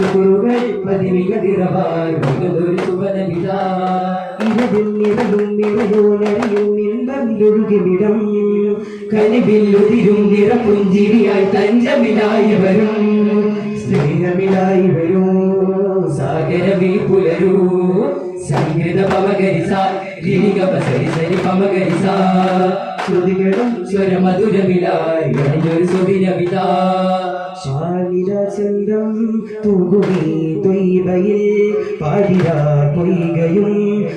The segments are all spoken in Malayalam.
ശുക്രുകൾ പതിവികതിരവായി ഒരു സുവനമിത ഇരവിൽ നിറയും നിറയോനറിയും ഇൻപൊഴുകിവിടം കനിവില്ലുതിരും നിറപുഞ്ചിരിയായി തഞ്ചമിലായി വരും. സ്നേഹമിലായി വരൂ. സാഗരമീ പുലരൂ. സംഗീത പമകരിസ ഗിരിഗമ സരി സരി പമകരിസ ശ്രുതികളും സ്വരമധുരമിലായി അണിഞ്ഞൊരു സുദിനമിത ചന്ദ്രം തൂകുമേ തൊയ്വയിൽ പാടിരാ പൊയ്കയും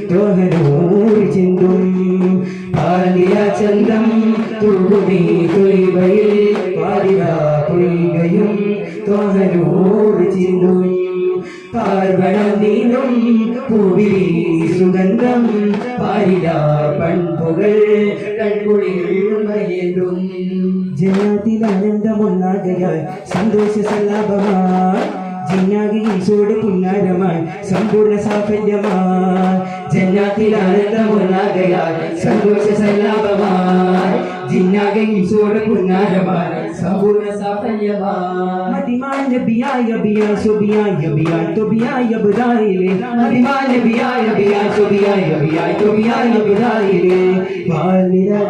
ദ്രോഹനൂർ ചിന്തും. പാലിയ ചന്തം തൂകുമി തൊയ്വയിൽ പാടിരാ പൊയ്കയും ദ്രോഹനൂർ ചിന്തും പാർവണം നീനും പൂവിലി സുഗന്ധം പാരില പൺപുകൾ കൺകുളിൽ മയേന്തും ജനത്തിൽ ആനന്ദമൊന്നാകയാൽ സന്തോഷ സല്ലാപമായി ജിന്നാകി ഈശോട് സമ്പൂർണ സാഫല്യമായി ജന്നാത്തിൽ ആനന്ദമുണ്ടാകയാൽ സന്തോഷ സല്ലാപമായി ജിന്നാകെ ഈശോട് പുന്നാരമായി സമ്പൂർണ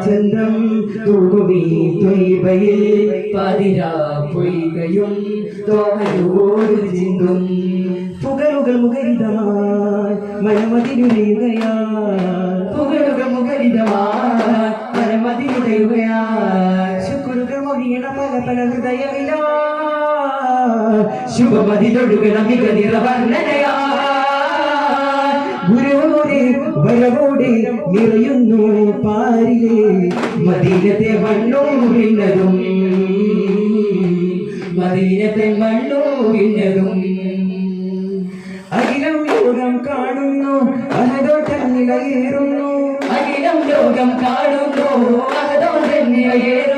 ചന്ദ്രം തൂകുമി ത്വയ്ബയിൽ പതിരാ പൊയ്കയും തോഹനോട് ചിന്തും പുകഴുകൾ മുഖരിതമായി മനമതിരുകയാ പുകഴുക മുഖരിതമായി ശുഭമതിലൊടുകണ മികനിറ വർണനയാ ഗുരുവോടെ വരവോടെ നിറയുന്നു പാരിലെ മദീനത്തെ മണ്ണു പിന്നതും മദീനത്തെ മണ്ണു പിന്നതും അഖിലം യോഗം കാണുന്നു അഹദോട്ടങ്ങിലേറുന്നു അഖിലം ലോകം കാണുന്നു അഹദോട്ടം ഇഷ്കിൻ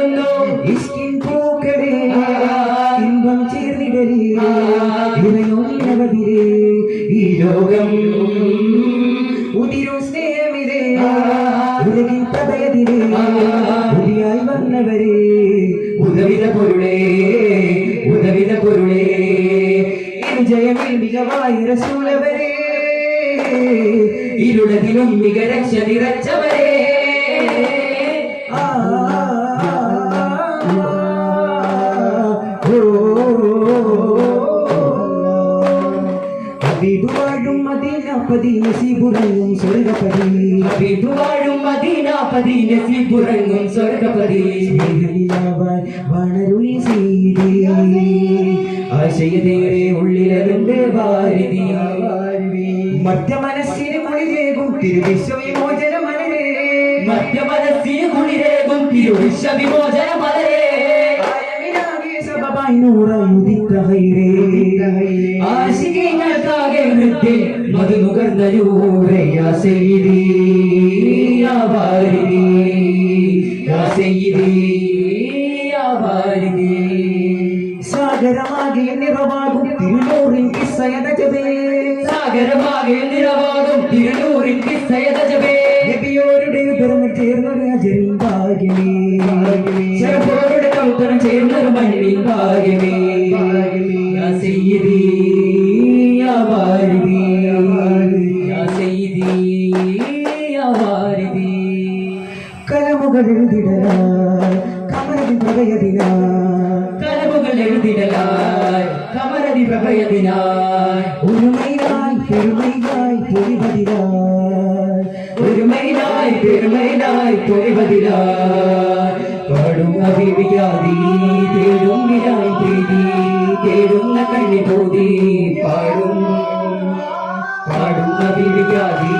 പ്രഭയതിരെ പുതിയായി വന്നവരെ ഉദവിത പൊരുളേ ഉദവിത പൊരുളേ വിജയമിൽ മികവായ റസൂലവരെ ഇരുളതിലും മിക നിറച്ചവരെ നിറച്ചവരേ ആ മദീന പതി നസീബുറങ്ങും സ്വർഗപതി. ഹബീബ് വാഴും മദീനാപതി നസീബുറങ്ങും സ്വർഗപതി. വാണരുളി ചെയ്തേ. ആശയതേറെ ഉള്ളിലരുണ്ട് വാരിതി. മധ്യ മനസ്സിന് കുളിരേകും തിരുവിശ്വവിമോചന മലരേ മധ്യമനസ്സിന് കുളിരേകും തിരുവിശ്വവിമോചന മലരേ നൂറായുദിത്ത ഹൈറേ ആശികങ്ങൾക്കാകെ വാരിദി സാഗരമാകെ നിറവാകും തിരുനൂറിൻ കിസ്സയതജബേ സാഗരമാകെ നിറവാകും തിരുനൂറിൻ കിസ്സയതജബേ നബിയോരുടെ ഉദരം ചേർന്നൊരു അജരിൻ ഭാഗ്യമേ. ചെറുപ്പോരുടെ കൗത്തരം ചേർന്നൊരു മണ്ണിൻ ഭാഗ്യമേ. പ്രഭയതിനായി ഒരുമയിലായി പെരുമയിലായി പൊലിവതിലാൽ ഒരുമയിലായി പെരുമയിലായി പൊലിവതിലായി പാടുന്ന വിവിയാതി തേടും വിനായി പ്രീതി തേടുന്ന കണ്ണി പോതി പാടും. പാടും വിവിയാതി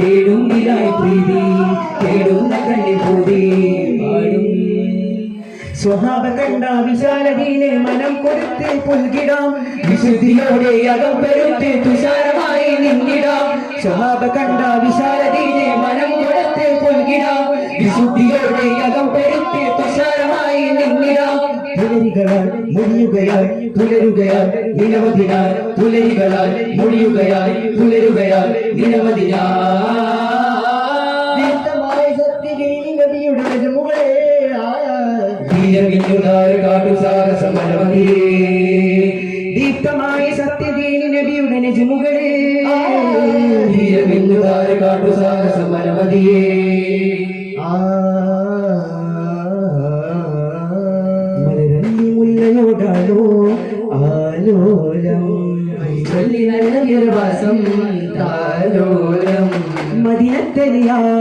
തേടും വിനായി പ്രീതി തേടുന്ന കണ്ണി പോതി പാടും സ്വഹാബ കണ്ട വിശാലതയിലെ മനം കൊടുത്ത് പുൽകിടാം. സത്യദീനി നബിയുടെ രജമുകളെ ധീരമിന്നുതാര കാട്ടു സാഹസമനവധിയേ മലരന്നി മുല്ലയോടാണോ ആലോലം. ചൊല്ലി നല്ല നിർവാസം താലോലം. മദിനത്തലിയാ